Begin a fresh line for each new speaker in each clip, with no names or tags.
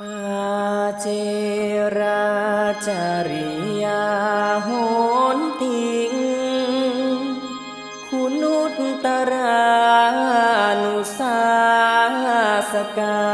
ปาเจราจาริยาโหนติง คุณุตตรานุสาสกา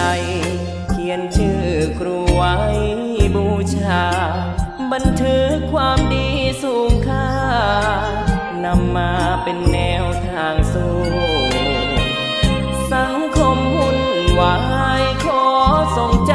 วใจเขียนชื่อครูไว้บูชา บันทึกความดีสูงค่านำมาเป็นแนวทางสู้สังคมหุ่นวายขอส่งใจ